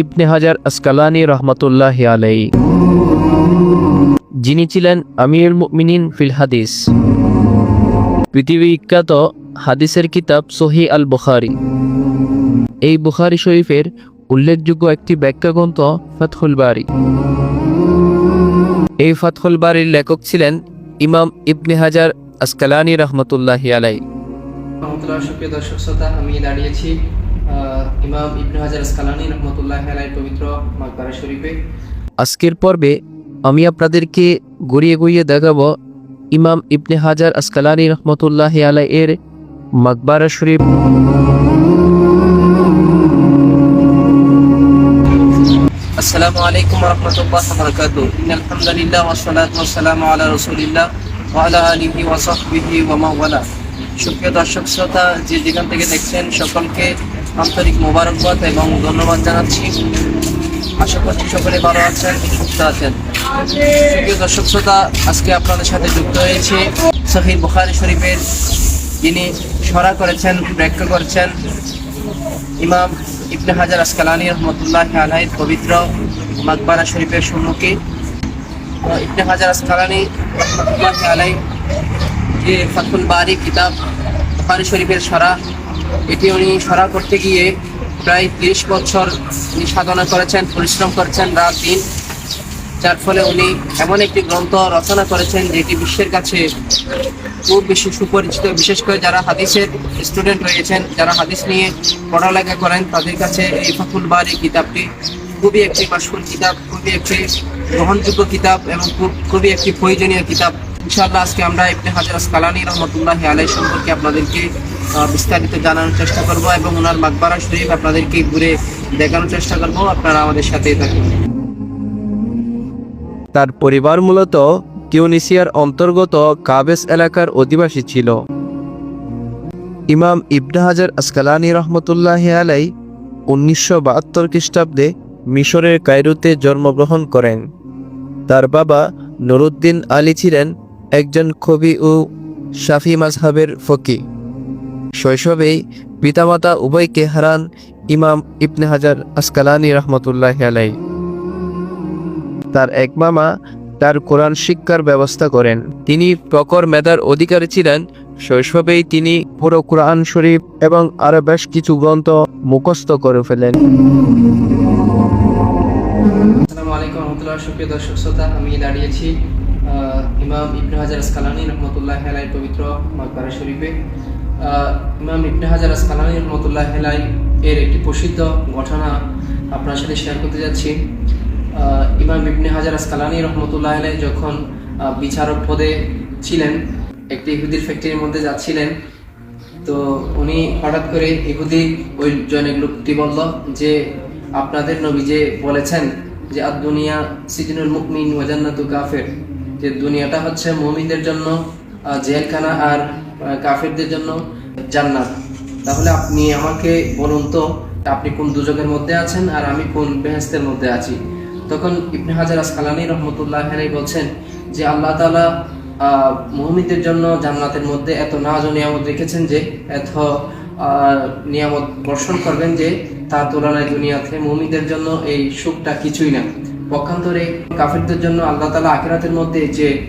ইবনে হাজার আসকালানি রহমতুল্লাহ আলাই যিনি ছিলেন আমির মুমিনিন ফিল হাদিস। পৃথিবী বিখ্যাত হাদিসের কিতাব সহি আল বুখারি। এই বুখারি শরীফের উল্লেখযোগ্য একটি ব্যাখ্যা গ্রন্থ ফাতহুল বারি। এই ফাতহুল বারির লেখক ছিলেন ইমাম ইবনে হাজার আসকালানি রহমতুল্লাহ আলাই রহমতুল্লাহ সুপ্রিয় দর্শক শ্রোতা আমি দাঁড়িয়েছি ইমাম ইবনে হাজার আসকালানি রহমতুল্লাহ আলাই পবিত্র মাকবারা শরীফে। আজকের পর্বে আমি আপনাদেরকে গড়িয়ে গড়িয়ে দেখাবো ইমাম ইবনে হাজার আসকালানি রহমতুল্লাহ আলাই এর মাকবারা শরীফ। আসসালামু আলাইকুম রহমতুল্লাহ বরকাতু ইন আলহামদুলিল্লাহ ওয়া সালাতু ওয়া সালামু আলা রাসূলিল্লাহ ওয়া আলা আলিহি ওয়া সাহবিহি ওয়া মান ওয়ালা। সুপ্রিয় দর্শক শ্রোতা, যে যেখান থেকে দেখছেন, সকলকে আন্তরিক মোবারকবাদ এবং ধন্যবাদ জানাচ্ছি। আশা করছি সকলে ভালো আছেন, সুস্থ আছেন। সুপ্রিয় দর্শক শ্রোতা, আজকে আপনাদের সাথে যুক্ত হয়েছে সহিহ বুখারী শরীফের যিনি সরা করেছেন, ব্যাখ্যা করেছেন, ইমাম ইবনে হাজার আসকালানি রহমতুল্লাহ আলাইর পবিত্র মাকবারা শরীফের সম্মুখে। ইবনে হাজার আসকালানি রহমতুল্লাহ আলাই যে ফাতুল বারি কিতাব বুখারী শরীফের সরা, এটি উনি সরা করতে গিয়ে প্রায় তিরিশ বছর উনি সাধনা করেছেন, পরিশ্রম করেছেন রাত দিন। যার ফলে উনি এমন একটি গ্রন্থ রচনা করেছেন যেটি বিশ্বের কাছে খুব বেশি সুপরিচিত। বিশেষ করে যারা হাদিসের স্টুডেন্ট রয়েছেন, যারা হাদিস নিয়ে পড়ালেখা করেন, তাদের কাছে এই ফাকুল বারি কিতাবটি খুবই একটি মাসুল কিতাব, খুবই একটি গ্রহণযোগ্য কিতাব এবং খুব, খুবই একটি প্রয়োজনীয় কিতাব। ইনশাআল্লাহ আজকে আমরা ইবনে হাজার আসকালানি রহমতুল্লাহ আলাই সম্পর্কে আপনাদেরকে বিস্তারিত জানানোর চেষ্টা করব এবং ওনার মাকবারা শরীফ আপনাদেরকে ঘুরে দেখানোর চেষ্টা করব। আপনারা আমাদের সাথেই থাকুন। তার পরিবার মূলত টিউনিসিয়ার অন্তর্গত কাবেস এলাকার অধিবাসী ছিল। ইমাম ইবনে হাজার আসকালানি রহমতুল্লাহ আলাই উনিশশো বাহাত্তর খ্রিস্টাব্দে মিশরের কায়রুতে জন্মগ্রহণ করেন। তার বাবা নুরুদ্দিন আলী ছিলেন একজন কবি ও শাফি মাজহাবের ফকি। শৈশবেই পিতামাতা উভয়কে হারান ইমাম ইবনে হাজার আসকালানি রহমতুল্লাহ আলাই তার এক মামা তার কোরআন শিক্ষার ব্যবস্থা করেন। তিনি প্রকর মেধার অধিকারী ছিলেন। শৈশবেই তিনি পুরো কোরআন শরীফ এবং আরও বেশ কিছু গ্রন্থ মুখস্থ করে ফেলেন। আসসালামু আলাইকুম রহমতুল্লাহ, সুপ্রিয় দর্শক শ্রোতা, আমি দাঁড়িয়েছি ইমাম ইবনে হাজার আসকালানি রহমতুল্লাহ হেলাই পবিত্র মাকবারা শরীফে। ইমাম ইবনে হাজার আসকালানি রহমতুল্লাহ হেলাই এর একটি প্রসিদ্ধ ঘটনা আপনার সাথে শেয়ার করতে যাচ্ছি। ইমাম ইবনে হাজার আসকালানি রহমতুল্লাহ হেলাই যখন বিচারক পদে ছিলেন, একটি ইহুদির ফ্যাক্টরির মধ্যে যাচ্ছিলেন, তো উনি হঠাৎ করে ইহুদি ওই জনক লোকটি বলল যে, আপনাদের নবী যে বলেছেন যে আর দুনিয়া সিজনুল মুকমিন ওয়াজান্নাতু কাফের। যে দুনিয়াটা হচ্ছে মুমিনদের জন্য জেলখানা আর কাফেরদের জন্য জান্নাত। তাহলে আপনি আমাকে বলুন তো আপনি কোন দুজকের মধ্যে আছেন আর আমি কোন বেহেস্তের মধ্যে আছি? তখন ইবনে হাজার আসকালানি রহমতুল্লাহ হেরাই বলছেন যে আল্লাহ তালা আহ, মুমিনদের জন্য জান্নাতের মধ্যে এত নাজ ও নিয়ামত রেখেছেন যে এত নিয়ামত বর্ষণ করবেন যে তার তুলনায় দুনিয়াতে মুমিনদের জন্য এই সুখটা কিছুই না। পক্ষান্তরে কাফিরদের জন্য আল্লাহ তালা আখিরাতের মধ্যে যে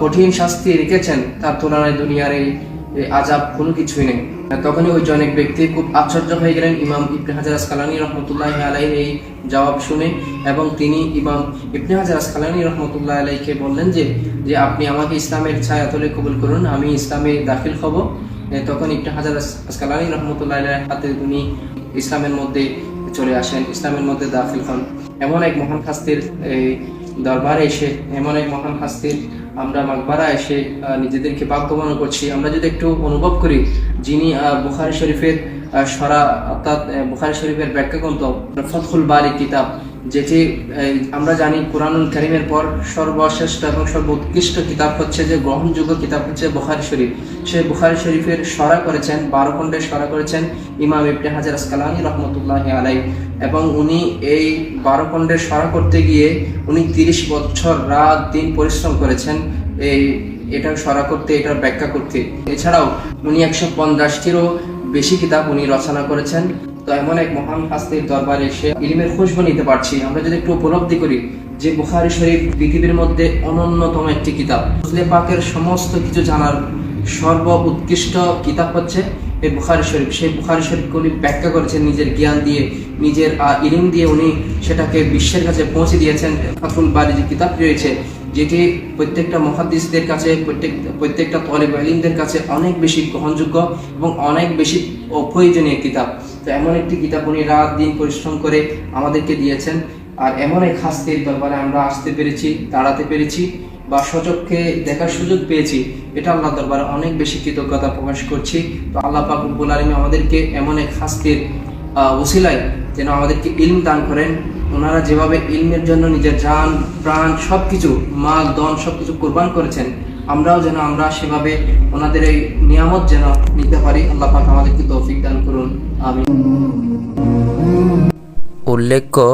কঠিন শাস্তি রেখেছেন, তার তুলনায় দুনিয়ার এই আজাব কোনো কিছুই নেই। তখনই ওই জনক ব্যক্তি খুব আশ্চর্য হয়ে গেলেন ইমাম ইবনে হাজার আসকালানি রহমতুল্লাহ আলাইহির এই জবাব শুনে এবং তিনি ইমাম ইবনে হাজার আসকালানি রহমতুল্লাহ আলাইকে বললেন যে যে আপনি আমাকে ইসলামের ছায়া তলে কবুল করুন, আমি ইসলামে দাখিল হব। তখন ইবনে হাজার আস- আসকালানি রহমতুল্লাহ হাতে উনি ইসলামের মধ্যে চলে আসেন, ইসলামের মধ্যে দাখিল হন। এমন এক মহান শাস্তির এই দরবারে এসে, এমন এক মহান শাস্তির আমরা মাকবারা এসে নিজেদেরকে ভাগ্যবান করছি। আমরা যদি একটু অনুভব করি, যিনি বুখারি শরীফের সরা অর্থাৎ বুখারি শরীফের ব্যাখ্যা গ্রন্থ ফতহুল বারি কিতাব যেটি আমরা জানি কোরআনুল করিমের পর সর্বশ্রেষ্ঠ এবং সর্বোৎকৃষ্ট কিতাব হচ্ছে যে, গ্রহণযোগ্য কিতাব হচ্ছে বুখারী শরীফ। সে বুখারি শরীফের সরা করেছেন, বারো খণ্ডের সরা করেছেন ইমাম ইবনে হাজার আসকালানি রহমতুল্লাহ আলাই এবং উনি এই বারো খণ্ডের সরা করতে গিয়ে উনি তিরিশ বছর রাত দিন পরিশ্রম করেছেন এই, এটা সরা করতে এটার ব্যাখ্যা করতে। এছাড়াও উনি একশো পঞ্চাশটিরও বেশি কিতাব উনি রচনা করেছেন। তো এমন এক মহান হাস্তির দরবারে এসে ইলিমের খুশবু নিতে পারছি। আমরা যদি একটু উপলব্ধি করি যে বুখারি শরীফ পৃথিবীর মধ্যে অনন্যতম একটি কিতাব। মুসলে পাকের সমস্ত কিছু জানার সর্ব উৎকৃষ্ট কিতাব হচ্ছে এই বুখারি শরীফ। সেই বুখারি শরীফকে উনি ব্যাখ্যা করেছেন নিজের জ্ঞান দিয়ে, নিজের ইলিম দিয়ে উনি সেটাকে বিশ্বের কাছে পৌঁছে দিয়েছেন। ফাতুল বাড়ি যে কিতাবটি রয়েছে, যেটি প্রত্যেকটা মহাদিসদের কাছে, প্রত্যেক, প্রত্যেকটা তলেব আলিমদের কাছে অনেক বেশি গ্রহণযোগ্য এবং অনেক বেশি অপ্রয়োজনীয় কিতাব। তো এমন একটি কিতাব উনি রাত দিন পরিশ্রম করে আমাদেরকে দিয়েছেন। আর এমন এক হাস্তির ব্যাপারে আমরা আসতে পেরেছি, দাঁড়াতে পেরেছি বা সচক্ষে দেখার সুযোগ পেয়েছি। এটা আল্লাহ দরবারে অনেক বেশি কৃতজ্ঞতা প্রকাশ করছি। তো আল্লাহ পাক রব্বুল আলমী আমাদেরকে এমন এক হাস্তির ওসিলায় যেন আমাদেরকে ইলম দান করেন। ওনারা যেভাবে ইলমের জন্য নিজের জান, প্রাণ সব কিছু মাল দন সব কিছু কোরবান করেছেন আমরাও যেন, আমরা সেভাবে ওনাদের এই নিয়ামত যেন নিতে পারি। আল্লাহ পাক আমাদেরকে তৌফিক দান করুন। আমি উল্লেখ্য,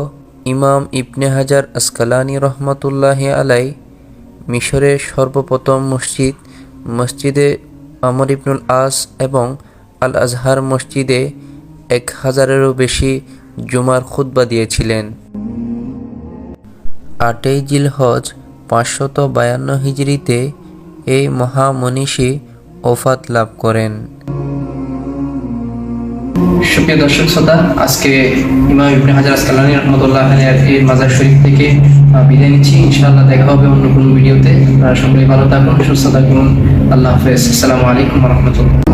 ইমাম ইবনে হাজার আসকালানি রহমতুল্লাহ আলাই মিশরের সর্বপ্রথম মসজিদ, মসজিদে আমর ইবনুল আস এবং আল আজহার মসজিদে এক হাজারেরও বেশি জুমার খুতবা দিয়েছিলেন। আটই জিলহজ পাঁচশত বায়ান্ন হিজড়িতে এই মহামনীষী ওফাত লাভ করেন। সুপ্রিয় দর্শক শ্রোতা, আজকে ইমাম ইবনে হাজার আসকালানি রহমতুল্লাহ আলাইহির এই মাজার শরীফ থেকে বিদায় নিচ্ছি। ইনশাআল্লাহ দেখা হবে অন্য কোনো ভিডিওতে। আপনারা সকলেই ভালো থাকুন, সুস্থ থাকুন। আল্লাহ হাফেজ। আসসালামু আলাইকুম রহমতুল্লাহ।